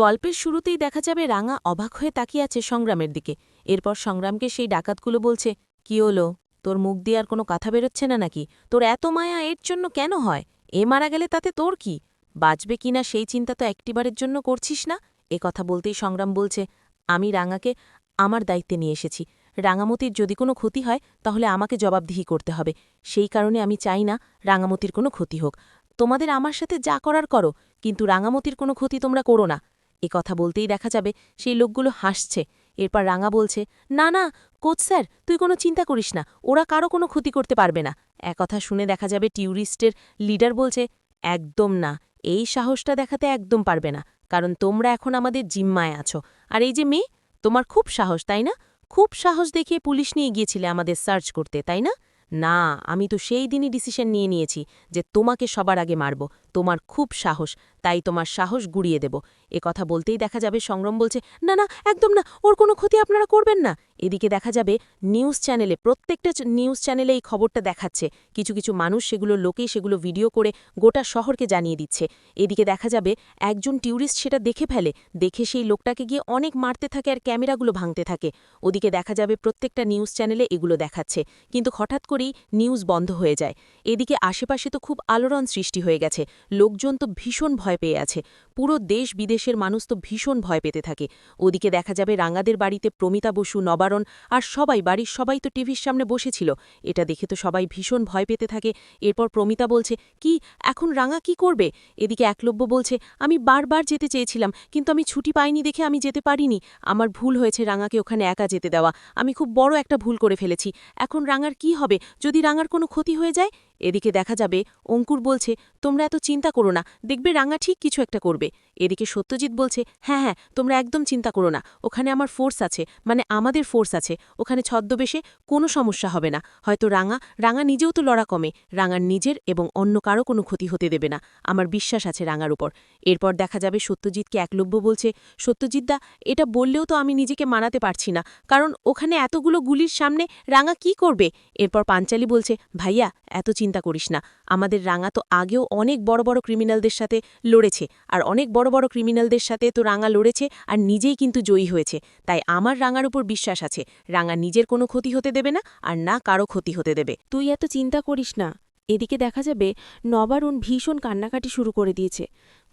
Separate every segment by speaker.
Speaker 1: গল্পের শুরুতেই দেখা যাবে রাঙা অবাক হয়ে তাকিয়ে আছে সংগ্রামের দিকে। এরপর সংগ্রামকে সেই ডাকাতগুলো বলছে, কি হলো? তোর মুখ দিয়ে আর কোনো কথা বেরোচ্ছে না নাকি? তোর এত মায়া এর জন্য কেন হয়? এ মারা গেলে তাতে তোর কি? বাঁচবে কিনা সেই চিন্তা তো একটিবারের জন্য করছিস না? এ কথা বলতেই সংগ্রাম বলছে, আমি রাঙাকে আমার দায়িত্বে নিয়ে এসেছি। রাঙামতির যদি কোনো ক্ষতি হয়, তাহলে আমাকে জবাবদিহি করতে হবে। সেই কারণে আমি চাই না রাঙামতির কোনো ক্ষতি হোক। তোমাদের আমার সাথে যা করার করো, কিন্তু রাঙামতির কোনো ক্ষতি তোমরা করো না। এ কথা বলতেই দেখা যাবে সেই লোকগুলো হাসছে। এরপর রাঙা বলছে, না না, কোচ স্যার, তুই কোনো চিন্তা করিস না, ওরা কারও কোনো ক্ষতি করতে পারবে না। একথা শুনে দেখা যাবে টিউরিস্টের লিডার বলছে, একদম না, এই সাহসটা দেখাতে একদম পারবে না, কারণ তোমরা এখন আমাদের জিম্মায় আছো। আর এই যে মেয়ে, তোমার খুব সাহস, তাই না? খুব সাহস দেখিয়ে পুলিশ নিয়ে গিয়েছিলে আমাদের সার্চ করতে, তাই না? না, আমি তো সেই দিনই ডিসিশন নিয়ে নিয়েছি যে তোমাকে সবার আগে মারব। তোমার খুব সাহস, তাই তোমার সাহস গুড়িয়ে দেব। এ কথা বলতেই দেখা যাবে সংগ্রাম বলছে, না না, একদম না, ওর কোনো ক্ষতি আপনারা করবেন না। এদিকে দেখা যাবে নিউজ চ্যানেলে, প্রত্যেকটা নিউজ চ্যানেলে এই খবরটা দেখাচ্ছে। কিছু কিছু মানুষ সেগুলো লোকেই সেগুলো ভিডিও করে গোটা শহরকে জানিয়ে দিচ্ছে। এদিকে দেখা যাবে একজন ট্যুরিস্ট সেটা দেখে ফেলে, দেখে সেই লোকটাকে গিয়ে অনেক মারতে থাকে আর ক্যামেরাগুলো ভাঙতে থাকে। ওদিকে দেখা যাবে প্রত্যেকটা নিউজ চ্যানেলে এগুলো দেখাচ্ছে, কিন্তু হঠাৎ করেই নিউজ বন্ধ হয়ে যায়। এদিকে আশেপাশে তো খুব আলোড়ন সৃষ্টি হয়ে গেছে। লোকজন তো ভীষণ ভয় পেয়ে আছে। পুরো দেশ বিদেশের মানুষ তো ভীষণ ভয় পেতে থাকে। ওদিকে দেখা যাবে রাঙাদের বাড়িতে প্রমিতা বসু, নবারণ আর সবাই, বাড়ির সবাই তো টিভির সামনে বসেছিল। এটা দেখে তো সবাই ভীষণ ভয় পেতে থাকে। এরপর প্রমিতা বলছে, কি? এখন রাঙা কি করবে? এদিকে একলব্য বলছে, আমি বারবার যেতে চেয়েছিলাম, কিন্তু আমি ছুটি পাইনি দেখে আমি যেতে পারিনি। আমার ভুল হয়েছে রাঙাকে ওখানে একা যেতে দেওয়া। আমি খুব বড় একটা ভুল করে ফেলেছি। এখন রাঙার কি হবে? যদি রাঙার কোনো ক্ষতি হয়ে যায়? এদিকে দেখা যাবে অঙ্কুর বলছে, তোমরা এত চিন্তা করো না, দেখবে রাঙা ঠিক কিছু একটা করবে। এদিকে সত্যজিৎ বলছে হ্যাঁ হ্যাঁ তোমরা একদম চিন্তা করো না, ওখানে আমার ফোর্স আছে মানে আমাদের ফোর্স আছে, ওখানে ছদ্মবেশে কোনো সমস্যা হবে না, হয়তো রাঙা রাঙা নিজেও তো লড়া কমে, রাঙার নিজের এবং অন্য কারও কোনো ক্ষতি হতে দেবে না, আমার বিশ্বাস আছে রাঙার উপর। এরপর দেখা যাবে সত্যজিৎকে একলব্য বলছে সত্যজিৎদা এটা বললেও তো আমি নিজেকে মানাতে পারছি না, কারণ ওখানে এতগুলো গুলির সামনে রাঙা কি করবে? এরপর পাঞ্চালি বলছে, ভাইয়া, এত চিন্তা করিস না। আমাদের রাঙা তো আগেও অনেক বড় বড় ক্রিমিনালদের সাথে লড়েছে আর অনেক বড় বড় ক্রিমিনালদের সাথে তো রাঙা লড়েছে আর নিজেই কিন্তু জয়ী হয়েছে। তাই আমার রাঙার উপর বিশ্বাস আছে। রাঙা নিজের কোনো ক্ষতি হতে দেবে না আর না কারও ক্ষতি হতে দেবে।
Speaker 2: তুই এত চিন্তা করিস না। এদিকে দেখা যাবে নবারুণ ভীষণ কান্নাকাটি শুরু করে দিয়েছে।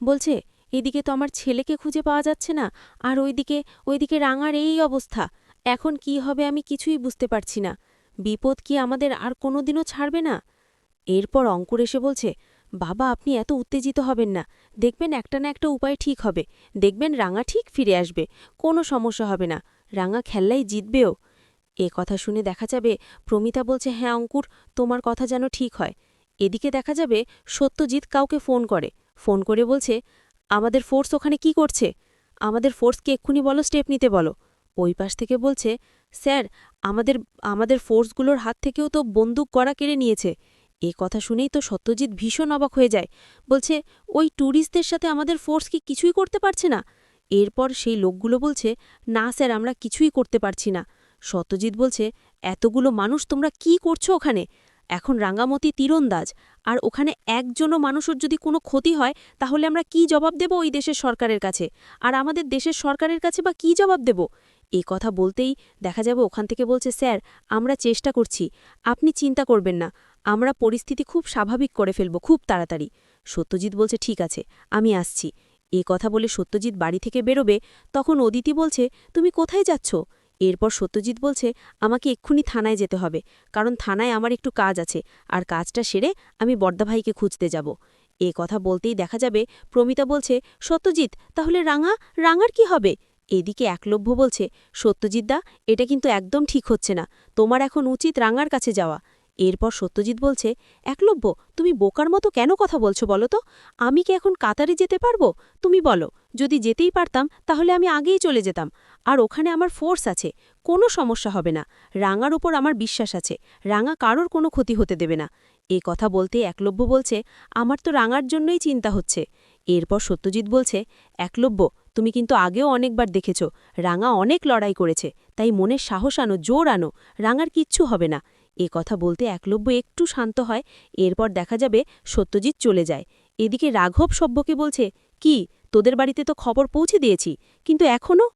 Speaker 2: বলছে, এদিকে তো আমার ছেলেকে খুঁজে পাওয়া যাচ্ছে না আর ওইদিকে ওইদিকে রাঙার এই অবস্থা। এখন কি হবে আমি কিছুই বুঝতে পারছি না। বিপদ কি আমাদের আর কোনোদিনও ছাড়বে না? এরপর অঙ্কুর এসে বলছে, বাবা, আপনি এত উত্তেজিত হবেন না। দেখবেন একটা না একটা উপায় ঠিক হবে। দেখবেন রাঙা ঠিক ফিরে আসবে। কোনো সমস্যা হবে না। রাঙা খেললাই জিতবেও। এ কথা শুনে দেখা যাবে প্রমিতা বলছে হ্যাঁ অঙ্কুর, তোমার কথা যেন ঠিক হয়। এদিকে দেখা যাবে সত্যজিৎ কাউকে ফোন করে। ফোন করে বলছে, আমাদের ফোর্স ওখানে কি করছে? আমাদের ফোর্সকে এক্ষুনি বলো, স্টেপ নিতে বলো। ওই পাশ থেকে বলছে, স্যার, আমাদের আমাদের ফোর্সগুলোর হাত থেকেও তো বন্দুক গড়া কেড়ে নিয়েছে। এ কথা শুনেই তো সত্যজিৎ ভীষণ অবাক হয়ে যায়। বলছে, ওই ট্যুরিস্টদের সাথে আমাদের ফোর্স কি কিছুই করতে পারছে না? এরপর সেই লোকগুলো বলছে, না স্যার, আমরা কিছুই করতে পারছি না। সত্যজিৎ বলছে, এতগুলো মানুষ তোমরা কি করছ ওখানে? এখন রাঙ্গামতি তীরন্দাজ, আর ওখানে একজনও মানুষের যদি কোনো ক্ষতি হয়, তাহলে আমরা কি জবাব দেব ওই দেশের সরকারের কাছে? আর আমাদের দেশের সরকারের কাছে বা কি জবাব দেব? এ কথা বলতেই দেখা যাবে ওখান থেকে বলছে, স্যার, আমরা চেষ্টা করছি। আপনি চিন্তা করবেন না। আমরা পরিস্থিতি খুব স্বাভাবিক করে ফেলব, খুব তাড়াতাড়ি। সত্যজিৎ বলছে, ঠিক আছে, আমি আসছি। এ কথা বলে সত্যজিৎ বাড়ি থেকে বেরোবে, তখন অদিতি বলছে, তুমি কোথায় যাচ্ছ? এরপর সত্যজিৎ বলছে, আমাকে এক্ষুনি থানায় যেতে হবে, কারণ থানায় আমার একটু কাজ আছে, আর কাজটা সেরে আমি বর্দাভাইকে খুঁজতে যাব। এ কথা বলতেই দেখা যাবে, প্রমিতা বলছে, সত্যজিৎ, তাহলে রাঙা, রাঙার কি হবে? এদিকে একলভ্য বলছে সত্যজিৎদা এটা কিন্তু একদম ঠিক হচ্ছে না। তোমার এখন উচিত রাঙার কাছে যাওয়া। এরপর সত্যজিৎ বলছে, একলব্য, তুমি বোকার মতো কেন কথা বলছো বলো তো? আমি কি এখন কাতারে যেতে পারব? তুমি বলো, যদি যেতেই পারতাম তাহলে আমি আগেই চলে যেতাম। আর ওখানে আমার ফোর্স আছে, কোনো সমস্যা হবে না। রাঙার উপর আমার বিশ্বাস আছে, রাঙা কারোর কোনো ক্ষতি হতে দেবে না। এ কথা বলতে একলব্য বলছে, আমার তো রাঙার জন্যই চিন্তা হচ্ছে। এরপর সত্যজিৎ বলছে, একলব্য, তুমি কিন্তু আগেও অনেকবার দেখেছ, রাঙা অনেক লড়াই করেছে, তাই মনের সাহস আনো, জোর আনো, রাঙার কিচ্ছু হবে না। এ কথা বলতে একলব্য একটু শান্ত হয়, এরপর দেখা যাবে সত্যজিৎ চলে যায়। এদিকে রাঘব সভ্যকে বলছে, কি, তোদের বাড়িতে তো খবর পৌঁছে দিয়েছি, কিন্তু এখনও